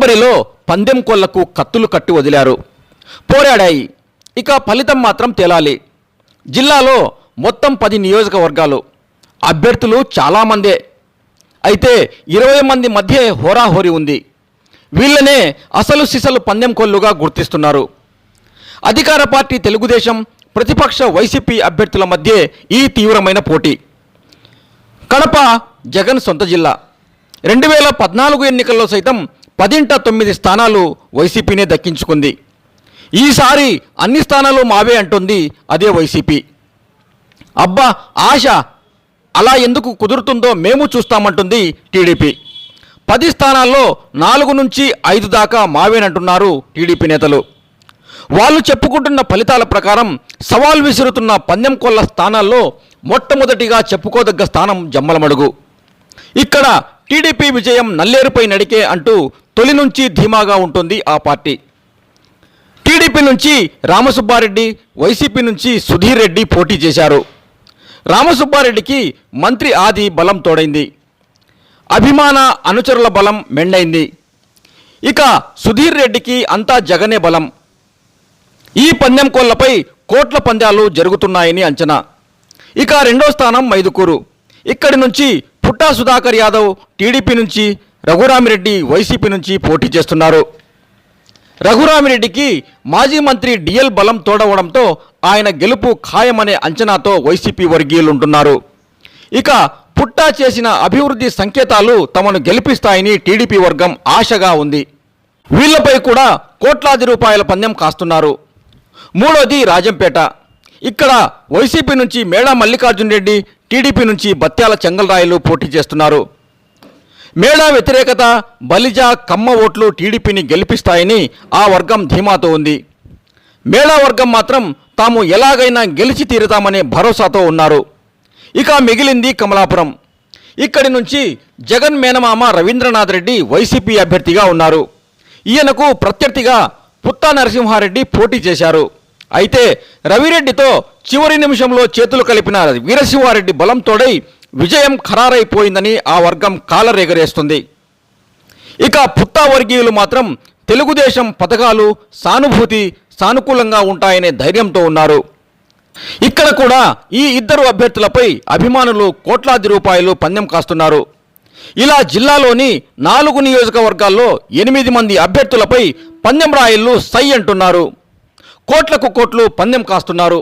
జిల్లాలో పందెం కోళ్ళకు కత్తులు కట్టి వదిలారు. పోరాడాయి. ఇక ఫలితం మాత్రం తేలాలి. జిల్లాలో మొత్తం పది నియోజకవర్గాలు. అభ్యర్థులు చాలామందే. అయితే ఇరవై మంది మధ్య హోరాహోరీ ఉంది. వీళ్ళనే అసలు సిసలు పందెం కొల్లుగా గుర్తిస్తున్నారు. అధికార పార్టీ తెలుగుదేశం ప్రతిపక్ష వైసీపీ అభ్యర్థుల మధ్య ఈ తీవ్రమైన పోటీ. కడప జగన్ సొంత జిల్లా. రెండు వేల పద్నాలుగు ఎన్నికల్లో సైతం పదింట తొమ్మిది స్థానాలు వైసీపీనే దక్కించుకుంది. ఈసారి అన్ని స్థానాలు మావే అంటుంది అదే వైసీపీ. అబ్బా ఆశ అలా ఎందుకు కుదురుతుందో మేము చూస్తామంటుంది టీడీపీ. పది స్థానాల్లో నాలుగు నుంచి ఐదు దాకా మావేనంటున్నారు టీడీపీ నేతలు. వాళ్ళు చెప్పుకుంటున్న ఫలితాల ప్రకారం సవాల్ విసురుతున్న పందెం కొల్ల స్థానాల్లో మొట్టమొదటిగా చెప్పుకోదగ్గ స్థానం జమ్మలమడుగు. ఇక్కడ టీడీపీ విజయం నల్లేరుపై నడికే అంటూ తొలి నుంచి ధీమాగా ఉంటుంది ఆ పార్టీ. టీడీపీ నుంచి రామసుబ్బారెడ్డి వైసీపీ నుంచి సుధీర్ రెడ్డి పోటీ చేశారు. రామసుబ్బారెడ్డికి మంత్రి ఆది బలం తోడైంది. అభిమాన అనుచరుల బలం మెండైంది. ఇక సుధీర్ రెడ్డికి అంతా జగనే బలం. ఈ పందెం కోళ్ళపై కోట్ల పందాలు జరుగుతున్నాయని అంచనా. ఇక రెండో స్థానం మైదుకూరు. ఇక్కడి నుంచి పుట్టా సుధాకర్ యాదవ్ టీడీపీ నుంచి రఘురామిరెడ్డి వైసీపీ నుంచి పోటీ చేస్తున్నారు. రఘురామిరెడ్డికి మాజీ మంత్రి డిఎల్ బలం తోడవడంతో ఆయన గెలుపు ఖాయమనే అంచనాతో వైసీపీ వర్గీయులుంటున్నారు. ఇక పుట్టా చేసిన అభివృద్ధి సంకేతాలు తమను గెలిపిస్తాయని టీడీపీ వర్గం ఆశగా ఉంది. వీళ్ళపై కూడా కోట్లాది రూపాయల పందెం కాస్తున్నారు. మూడోది రాజంపేట. ఇక్కడ వైసీపీ నుంచి మేడా మల్లికార్జున్ రెడ్డి టీడీపీ నుంచి బత్యాల చెంగల్రాయలు పోటీ చేస్తున్నారు. మేడా వ్యతిరేకత బలిజ కమ్మ ఓట్లు టీడీపీని గెలిపిస్తాయని ఆ వర్గం ధీమాతో ఉంది. మేళా వర్గం మాత్రం తాము ఎలాగైనా గెలిచి తీరుతామనే భరోసాతో ఉన్నారు. ఇక మిగిలింది కమలాపురం. ఇక్కడి నుంచి జగన్ మేనమామ రవీంద్రనాథ్ రెడ్డి వైసీపీ అభ్యర్థిగా ఉన్నారు. ఈయనకు ప్రత్యర్థిగా పుత్తా నరసింహారెడ్డి పోటీ చేశారు. అయితే రవిరెడ్డితో చివరి నిమిషంలో చేతులు కలిపిన వీరసింహారెడ్డి బలంతోడై విజయం ఖరారైపోయిందని ఆ వర్గం కాలరేగరేస్తుంది. ఇక పుత్తా వర్గీయులు మాత్రం తెలుగుదేశం పథకాలు సానుభూతి సానుకూలంగా ఉంటాయనే ధైర్యంతో ఉన్నారు. ఇక్కడ కూడా ఈ ఇద్దరు అభ్యర్థులపై అభిమానులు కోట్లాది రూపాయలు పందెం కాస్తున్నారు. ఇలా జిల్లాలోని నాలుగు నియోజకవర్గాల్లో ఎనిమిది మంది అభ్యర్థులపై పందెం రాయిళ్ళు సై అంటున్నారు. కోట్లకు కోట్లు పందెం కాస్తున్నారు.